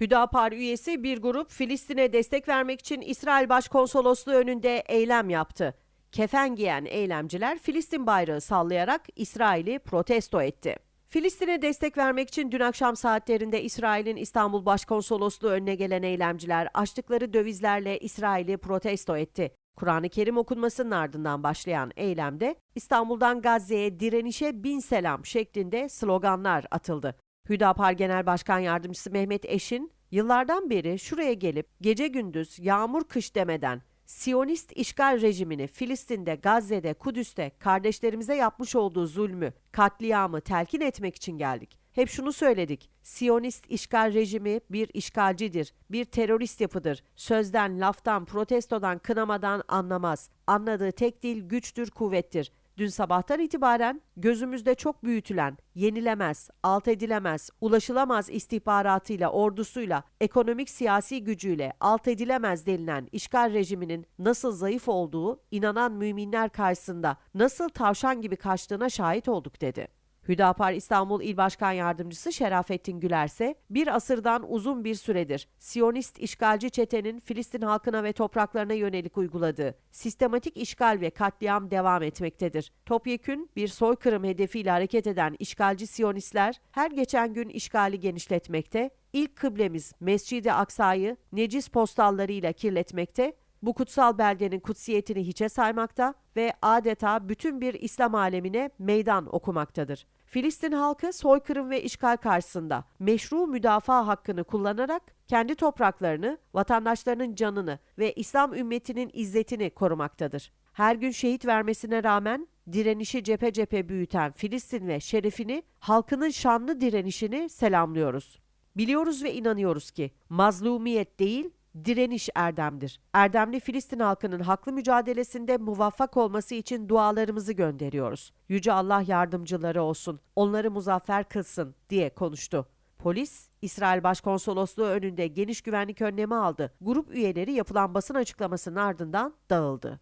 Hüdapar üyesi bir grup Filistin'e destek vermek için İsrail Başkonsolosluğu önünde eylem yaptı. Kefen giyen eylemciler Filistin bayrağı sallayarak İsrail'i protesto etti. Filistin'e destek vermek için dün akşam saatlerinde İsrail'in İstanbul Başkonsolosluğu önüne gelen eylemciler açtıkları dövizlerle İsrail'i protesto etti. Kur'an-ı Kerim okunmasının ardından başlayan eylemde İstanbul'dan Gazze'ye direnişe bin selam şeklinde sloganlar atıldı. Hüdapar Genel Başkan Yardımcısı Mehmet Eşin, yıllardan beri şuraya gelip gece gündüz yağmur kış demeden Siyonist işgal rejimini Filistin'de, Gazze'de, Kudüs'te kardeşlerimize yapmış olduğu zulmü, katliamı telkin etmek için geldik. Hep şunu söyledik. Siyonist işgal rejimi bir işgalcidir, bir terörist yapıdır. Sözden, laftan, protestodan, kınamadan anlamaz. Anladığı tek dil güçtür, kuvvettir. Dün sabahtan itibaren gözümüzde çok büyütülen, yenilemez, alt edilemez, ulaşılamaz istihbaratıyla, ordusuyla, ekonomik siyasi gücüyle alt edilemez denilen işgal rejiminin nasıl zayıf olduğu inanan müminler karşısında nasıl tavşan gibi kaçtığına şahit olduk dedi. Hüdapar İstanbul İl Başkan Yardımcısı Şerafettin Güler ise bir asırdan uzun bir süredir Siyonist işgalci çetenin Filistin halkına ve topraklarına yönelik uyguladığı sistematik işgal ve katliam devam etmektedir. Topyekün bir soykırım hedefiyle hareket eden işgalci Siyonistler her geçen gün işgali genişletmekte, ilk kıblemiz Mescid-i Aksa'yı necis postallarıyla kirletmekte, bu kutsal belgenin kutsiyetini hiçe saymakta ve adeta bütün bir İslam alemine meydan okumaktadır. Filistin halkı soykırım ve işgal karşısında meşru müdafaa hakkını kullanarak kendi topraklarını, vatandaşlarının canını ve İslam ümmetinin izzetini korumaktadır. Her gün şehit vermesine rağmen direnişi cephe cephe büyüten Filistin ve şerefini, halkının şanlı direnişini selamlıyoruz. Biliyoruz ve inanıyoruz ki mazlumiyet değil, direniş erdemdir. Erdemli Filistin halkının haklı mücadelesinde muvaffak olması için dualarımızı gönderiyoruz. Yüce Allah yardımcıları olsun, onları muzaffer kılsın diye konuştu. Polis, İsrail Başkonsolosluğu önünde geniş güvenlik önlemi aldı. Grup üyeleri yapılan basın açıklamasının ardından dağıldı.